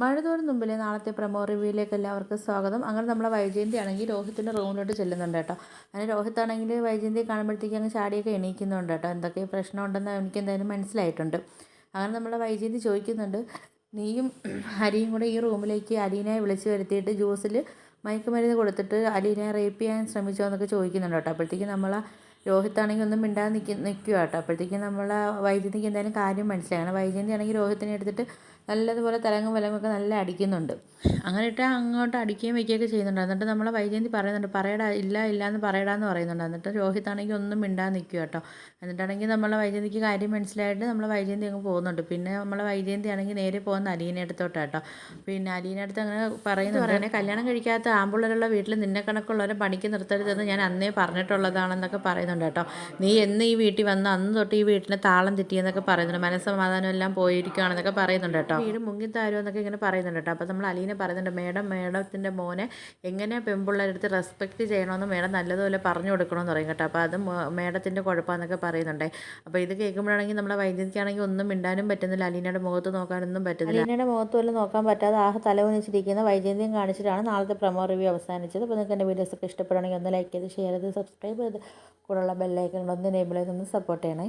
മഴ തോറും മുമ്പിലെ നാളത്തെ പ്രമോ റിവ്യൂയിലേക്ക് എല്ലാവർക്കും സ്വാഗതം. അങ്ങനെ നമ്മളെ വൈജയന്തി ആണെങ്കിൽ രോഹിത്തിന്റെ റൂമിലോട്ട് ചെല്ലുന്നുണ്ട് കേട്ടോ. അങ്ങനെ രോഹിത്താണെങ്കിൽ വൈജയന്തി കാണുമ്പോഴത്തേക്ക് അങ്ങ് ചാടിയൊക്കെ എണീക്കുന്നുണ്ട് കേട്ടോ. എന്തൊക്കെ പ്രശ്നമുണ്ടെന്ന് എനിക്ക് എന്തായാലും മനസ്സിലായിട്ടുണ്ട്. അങ്ങനെ നമ്മളെ വൈജയന്തി ചോദിക്കുന്നുണ്ട് നീയും ഹരിയും കൂടെ ഈ റൂമിലേക്ക് അലീനയെ വിളിച്ച് വരുത്തിയിട്ട് ജ്യൂസിൽ മയക്കുമരുന്ന് കൊടുത്തിട്ട് അലീനയെ റേപ്പ് ചെയ്യാൻ ശ്രമിച്ചോ? എന്നൊക്കെ ചോദിക്കുന്നുണ്ട് കേട്ടോ. അപ്പോഴത്തേക്കും നമ്മൾ രോഹിത്താണെങ്കിൽ ഒന്നും മിണ്ടാതെ നിൽക്ക നിൽക്കുക കേട്ടോ. അപ്പോഴത്തേക്കും നമ്മൾ വൈജയന്തിക്ക് എന്തായാലും കാര്യം മനസ്സിലായി. വൈദ്യുതി ആണെങ്കിൽ രോഹിത്തിനെ എടുത്തിട്ട് നല്ലതുപോലെ തലങ്ങും വിലങ്ങൊക്കെ നല്ല അടിക്കുന്നുണ്ട്. അങ്ങനെ ഇട്ട് അങ്ങോട്ട് അടിക്കുകയും വയ്ക്കുകയൊക്കെ ചെയ്യുന്നുണ്ട് എന്നിട്ട് നമ്മളെ വൈജയന്തി പറയുന്നുണ്ട് പറയടാ ഇല്ല ഇല്ല എന്ന് പറയടാന്ന് പറയുന്നുണ്ട് എന്നിട്ട് രോഹിത്താണെങ്കിൽ ഒന്നും മിണ്ടാൻ നിൽക്കുക കേട്ടോ. എന്നിട്ടാണെങ്കിൽ നമ്മളെ വൈജയന്തിക്ക് കാര്യം മനസ്സിലായിട്ട് നമ്മളെ വൈജയന്തി അങ്ങ് പോകുന്നുണ്ട്. പിന്നെ നമ്മളെ വൈജയന്തി ആണെങ്കിൽ നേരെ പോകുന്ന അലീനെ അടുത്തോട്ട് കേട്ടോ. പിന്നെ അലീനെ അടുത്ത് അങ്ങനെ പറയുന്നു പറയുന്നത് കല്യാണം കഴിക്കാത്ത ആമ്പിള്ളേരുള്ള വീട്ടിൽ നിന്നെ കണക്കുള്ളവരെ പണിക്ക് നിർത്തരുതെന്ന് ഞാൻ അന്നേ പറഞ്ഞിട്ടുള്ളതാണെന്നൊക്കെ പറയുന്നുണ്ട് കേട്ടോ. നീ എന്ന് ഈ വീട്ടിൽ വന്ന് അന്ന് തൊട്ട് ഈ വീട്ടിനെ താളം തെറ്റിയെന്നൊക്കെ പറയുന്നുണ്ട്. മനസ്സമാധാനം എല്ലാം പോയിരിക്കുകയാണെന്നൊക്കെ പറയുന്നുണ്ട് കേട്ടോ. വീട് മുങ്ങിത്താരോ എന്നൊക്കെ ഇങ്ങനെ പറയുന്നുണ്ട് കേട്ടോ. അപ്പോൾ നമ്മൾ അലീനെ പറയുന്നുണ്ട് മേഡം മേഡത്തിന്റെ മോനെ എങ്ങനെ പെൺപിള്ളേരെടുത്ത് റെസ്പെക്റ്റ് ചെയ്യണമെന്ന് മേഡം നല്ലതുപോലെ പറഞ്ഞു കൊടുക്കണമെന്ന് പറയും കേട്ടോ. അപ്പോൾ അത് മേഡത്തിന്റെ കുഴപ്പമെന്നൊക്കെ പറയുന്നുണ്ടേ. അപ്പോൾ ഇത് കേൾക്കുമ്പോഴാണെങ്കിൽ നമ്മളെ വൈദ്യുതിക്കാണെങ്കിൽ ഒന്നും മിണ്ടാനും പറ്റുന്നില്ല. അലീനയുടെ മുഖത്ത് നോക്കാനൊന്നും പറ്റുന്നില്ല. അലീനയുടെ മുഖത്ത് പോലും നോക്കാൻ പറ്റാതെ തല തലവനിച്ചിരിക്കുന്ന വൈദ്യുതിയും കാണിച്ചിട്ടാണ് നാളത്തെ പ്രമോ റിവ്യൂ അവസാനിച്ചത്. അപ്പോൾ നിങ്ങൾക്ക് എന്റെ വീഡിയോസ് ഒക്കെ ഇഷ്ടപ്പെടുകയാണെങ്കിൽ ഒന്ന് ലൈക്ക് ചെയ്ത് ഷെയർ ചെയ്ത് സബ്സ്ക്രൈബ് ചെയ്ത് കൂടെയുള്ള ബെല്ലൈക്കൺ ഒന്ന് എനേബിൾ ചെയ്ത് ഒന്ന് സപ്പോർട്ട് ചെയ്യണേ.